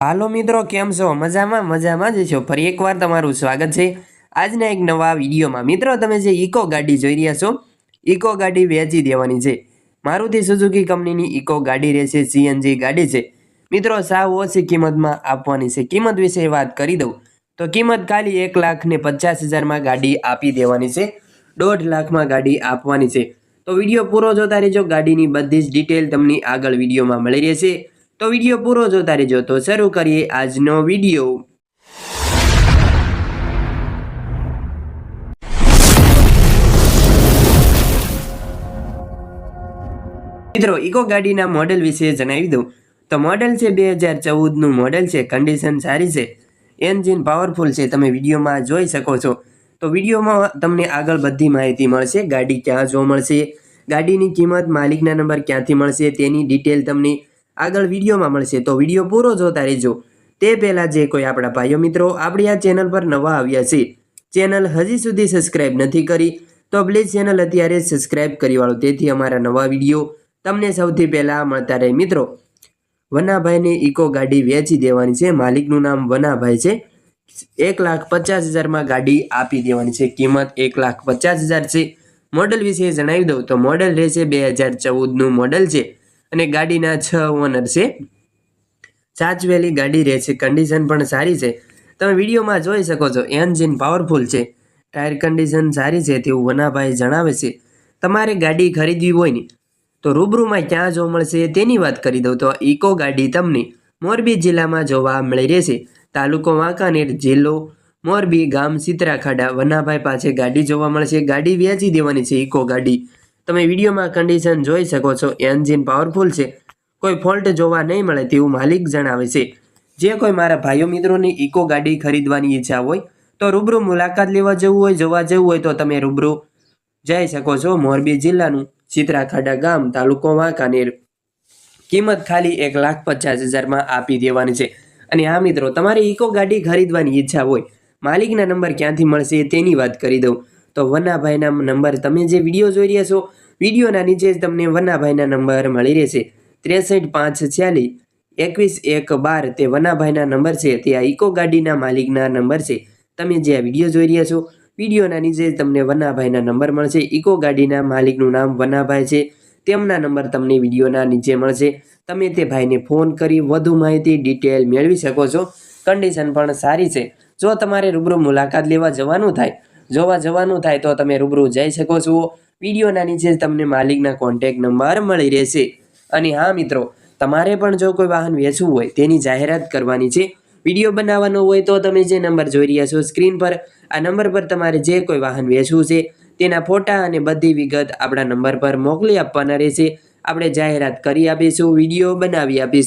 હાલો મિત્રો, કેમ છો? મજામાં? મજામાં જ છો? ફરી એકવાર તમારું સ્વાગત છે આજના એક નવા વિડીયોમાં. મિત્રો, તમે જે ઇકો ગાડી જોઈ રહ્યા છો, ઇકો ગાડી વેચી દેવાની છે. મારુતિ સુઝુકી કંપનીની ઇકો ગાડી રહેશે સીએનજી ગાડી છે. મિત્રો, સાવ ઓછી કિંમતમાં આપવાની છે. કિંમત વિશે વાત કરી દઉં. તો કિંમત ખાલી એક લાખ ને પચાસ હજારમાં ગાડી આપી દેવાની છે. દોઢ લાખમાં ગાડી આપવાની છે. તો વીડિયો પૂરો જોતા રહેજો. ગાડીની બધી જ ડિટેલ તમને આગળ વિડીયોમાં મળી રહેશે. તો વીડિયો પૂરો જોતા રહેજો. તો શરૂ કરીએ આજનો વીડિયો. મિત્રો, ઇકો ગાડીના મોડેલ વિશે જણાવી દઉં. તો મોડેલ છે બે હજાર ચૌદનું મોડેલ છે. કન્ડિશન સારી છે. એન્જિન પાવરફુલ છે. તમે વિડીયોમાં જોઈ શકો છો. તો વિડીયોમાં તમને આગળ બધી માહિતી મળશે. ગાડી ક્યાં જોવા મળશે? ગાડીની કિંમત માલિકના નંબર ક્યાંથી મળશે? તેની ડિટેલ તમને આગળ વિડીયોમાં મળશે. તો વીડિયો પૂરો જોતા રહેજો. તે પહેલાં જે કોઈ આપણા ભાઈઓ મિત્રો આપણી આ ચેનલ પર નવા આવ્યા છે, ચેનલ હજી સુધી સબસ્ક્રાઇબ નથી કરી, તો પ્લીઝ ચેનલ અત્યારે સબસ્ક્રાઇબ કરી વાળો. તેથી અમારા નવા વીડિયો તમને સૌથી પહેલાં મળતા રહે. મિત્રો, વનાભાઈને ઇકો ગાડી વેચી દેવાની છે. માલિકનું નામ વનાભાઈ છે. એક લાખ પચાસ હજારમાં ગાડી આપી દેવાની છે. કિંમત એક લાખ પચાસ હજાર છે. મોડલ વિશે જણાવી દઉં તો મોડલ રહેશે બે હજાર ચૌદનું મોડલ છે. અને ગાડીના છ ઓનર છે સાચવેલી ગાડી રહે છે કન્ડિશન પણ સારી છે. તમે વિડીયોમાં જોઈ શકો છો એન્જિન પાવરફુલ છે. ટાયર કન્ડિશન સારી છે, તેવું વનાભાઈ જણાવે છે. તમારે ગાડી ખરીદવી હોય ને, તો રૂબરૂમાં ક્યાં જોવા મળશે તેની વાત કરી દઉં. તો ઇકો ગાડી તમને મોરબી જિલ્લામાં જોવા મળી રહેશે. તાલુકો વાંકાનેર જિલ્લો, મોરબી ગામ સિતરાખાડા વનાભાઈ પાસે ગાડી જોવા મળશે. ગાડી વેચી દેવાની છે ઇકો ગાડી. તમે વિડીયોમાં કન્ડિશન જોઈ શકો છો એન્જિન પાવરફુલ છે. કોઈ ફોલ્ટ જોવા નહીં મળે તેવું માલિક જણાવે છે. જે કોઈ મારા ભાઈઓ મિત્રોની ઇકો ગાડી ખરીદવાની ઈચ્છા હોય, તો રૂબરૂ મુલાકાત લેવા જવું હોય, જોવા જવું હોય, તો તમે રૂબરૂ જઈ શકો છો મોરબી જિલ્લાનું ચિત્રાખાડા ગામ, તાલુકો વાંકાનેર. કિંમત ખાલી એક લાખ પચાસ હજારમાં આપી દેવાની છે. અને હા મિત્રો, તમારી ઇકો ગાડી ખરીદવાની ઈચ્છા હોય, માલિકના નંબર ક્યાંથી મળશે તેની વાત કરી દઉં. તો વનાભાઈના નંબર તમે જે વીડિયો જોઈ રહ્યા છો, વિડીયોના નીચે જ તમને વનાભાઈના નંબર મળી રહેશે. ત્રેસઠ પાંચ છ્યાલીસ, એકવીસ એક બાર તે વનાભાઈના નંબર છે, તે આ ઇકો ગાડીના માલિકના નંબર છે. તમે જે આ વીડિયો જોઈ રહ્યા છો, વિડીયોના નીચે જ તમને વનાભાઈના નંબર મળશે. ઇકો ગાડીના માલિકનું નામ વનાભાઈ છે, તેમના નંબર તમને વિડીયોના નીચે મળશે. તમે તે ભાઈને ફોન કરી વધુ માહિતી, ડિટેલ મેળવી શકો છો. કન્ડિશન પણ સારી છે. જો તમારે રૂબરૂ મુલાકાત લેવા જવાનું થાય જોવા જવાનું થાય તો તમે રૂબરૂ જઈ શકો છો. વિડીયોના નીચે તમને માલિકના કોન્ટેક નંબર મળી રહેશે. અને હા, મિત્રો, તમારે પણ જો કોઈ વાહન વેચવું હોય તેની જાહેરાત કરવાની છે. વીડિયો બનાવવાનો હોય તો તમે જે નંબર જોઈ રહ્યા છો સ્ક્રીન પર, આ નંબર પર તમારે જે કોઈ વાહન વેચવું છે તેના ફોટા અને બધી વિગત આપણા નંબર પર મોકલી આપવાના રહેશે. આપણે જાહેરાત કરી આપીશું, વીડિયો બનાવી આપીશું.